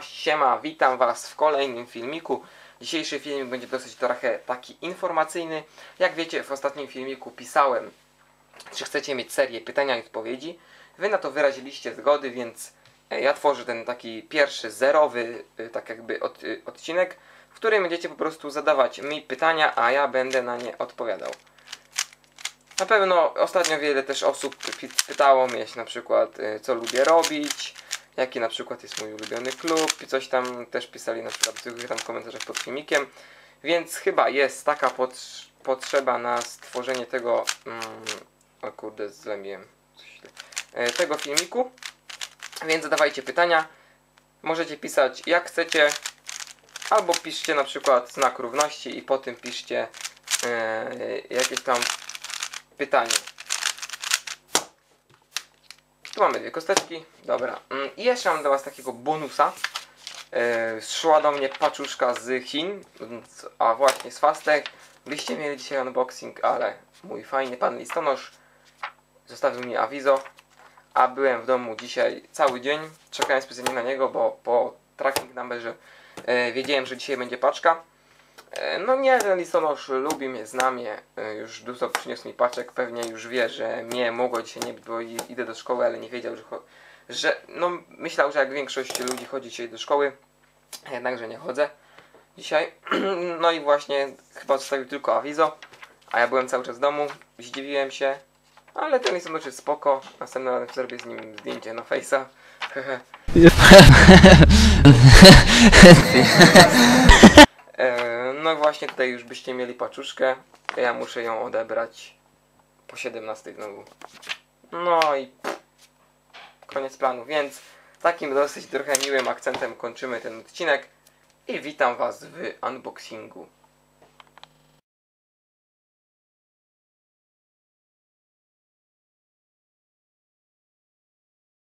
Siema, witam Was w kolejnym filmiku. Dzisiejszy filmik będzie dosyć trochę taki informacyjny. Jak wiecie, w ostatnim filmiku pisałem, czy chcecie mieć serię pytania i odpowiedzi. Wy na to wyraziliście zgody, więc e, ja tworzę ten taki pierwszy, zerowy, e, tak jakby od, e, odcinek, w którym będziecie po prostu zadawać mi pytania, a ja będę na nie odpowiadał. Na pewno ostatnio wiele też osób py- pytało mnie na przykład, co lubię robić, jaki na przykład jest mój ulubiony klub i coś tam też pisali na przykład w zwykłych tam komentarzach pod filmikiem, więc chyba jest taka pot- potrzeba na stworzenie tego, mm, o kurde, zlemiłem e, tego filmiku, więc zadawajcie pytania, możecie pisać jak chcecie, albo piszcie na przykład znak równości i po tym piszcie e, jakieś tam pytanie. Mamy dwie kosteczki. Dobra. Mm, I jeszcze mam dla Was takiego bonusa. Yy, szła do mnie paczuszka z Chin, a właśnie z Fastek. Byście mieli dzisiaj unboxing, ale mój fajny pan listonosz zostawił mi awizo, a byłem w domu dzisiaj cały dzień. Czekałem specjalnie na niego, bo po tracking numberze yy, wiedziałem, że dzisiaj będzie paczka. E, No nie, ten listonosz lubi mnie, zna mnie, e, już dużo przyniósł mi paczek, pewnie już wie, że mnie mogło dzisiaj nie być, bo i- idę do szkoły, ale nie wiedział, że, że no myślał, że jak większość ludzi chodzi dzisiaj do szkoły, jednakże nie chodzę dzisiaj. No i właśnie chyba zostawił tylko awizo, a ja byłem cały czas w domu, zdziwiłem się, ale ten listonosz jest spoko, następnym razem zrobię z nim zdjęcie na face'a. No właśnie tutaj już byście mieli paczuszkę. Ja muszę ją odebrać po 17 znowu. No i koniec planu, więc takim dosyć trochę miłym akcentem kończymy ten odcinek i witam was w unboxingu.